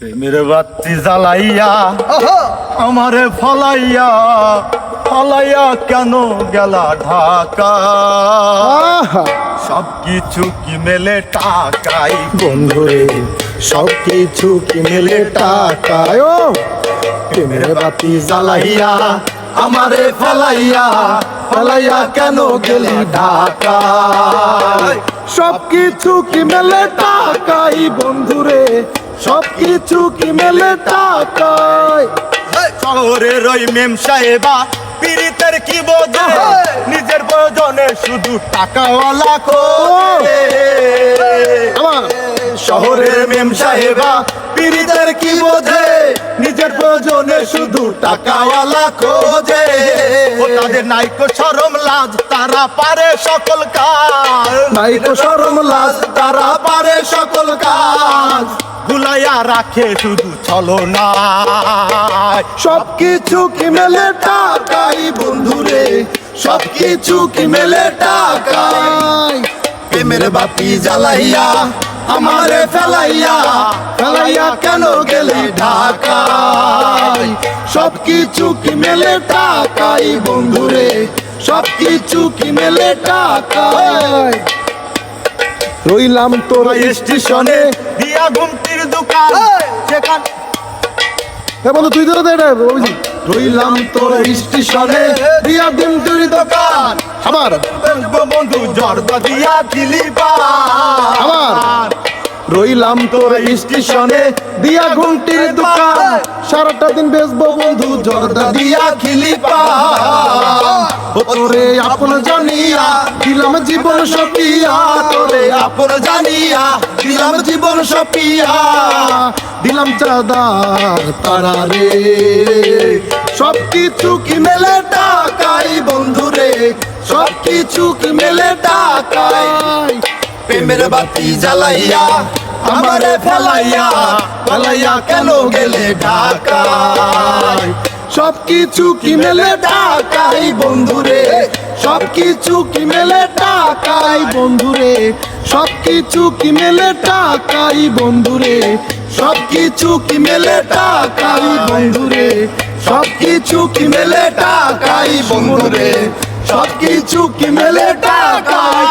প্রেমের বাতি জ্বালাইয়া আমারে ফলাইয়া ফলাইয়া কেন গেলা ঢাকা? সব কিছু কি মেলে টাকাই বন্ধুরে সব কিছু কি মেলে টাকায়? প্রেমের বাতি জ্বালাইয়া আমারে ফলাইয়া ফলাইয়া কেন গেলি ঢাকা? সব কিছু কি মেলে টাকাই বন্ধুরে? সব কিছু কি মেলে টাকায় শহরের ওই মেম সাহেবা পীড়িতের কি বোঝে? নিজের প্রয়োজনে শুধু টাকাওয়ালা করে শহরের মেম সাহেবা পীড়িতের কি বোঝে? নিজের প্রয়োজনে শুধু টাকাওয়ালা খোঁজে। ও তাদের নাইকো শরম লাজ তারা পারে সকল কাজ। নাই তো শরম লাজ তারা পারে সকল কাজ। ভুলাইয়া রাখে শুধু চলো না সব কিছু কি মেলে টাকাই বন্ধুরে সব কিছু কি মেলে টাকায় প্রেমের বাতি জ্বালাইয়া আমারে ফেলাইয়া ফেলাইয়া কেন গেলি ঢাকায়? সব কিছু কি মেলে টাকাই বন্ধুরে সব কিছু কি মেলে টাকায়? রইলাম তোর স্টেশনে। দিয়া ঘুমটির দোকান। সেখান হ্যাঁ বন্ধু তুই ধরে দে এটা অভিজিৎ রইলাম তোর স্টেশনে দিয়া ঘুমটির দোকান। আমার বন্ধু জর্দা দিয়া দিলি আবার। রইলাম তোর স্টেশনে, দিয়া ঘুমটির দোকান। সারাটা দিন বেচবো বন্ধু, জর্দা দিয়া খিলি ও তোরে আপন জানিয়া, দিলাম জীবন সপিয়া। তোরে আপন জানিয়া, দিলাম জীবন সপিয়া। দিলাম চাঁদার তারা রে। সব কিছু কি মেলে টাকাই বন্ধুরে সব কিছু কি মেলে টাকাই প্রেমের বাতি জ্বালাইয়া, আমারে ফেলাইয়া ফেলাইয়া কেন গেলে ঢাকায়? সব কিছু কি মেলে টাকাই বন্ধুরে? সব কিছু কি মেলে টাকাই বন্ধুরে? সব কিছু কি মেলে টাকাই বন্ধুরে? সব কিছু কি মেলে টাকাই বন্ধুরে? সব কিছু কি মেলে টাকাই বন্ধুরে? সব কিছু কি মেলে টাকাই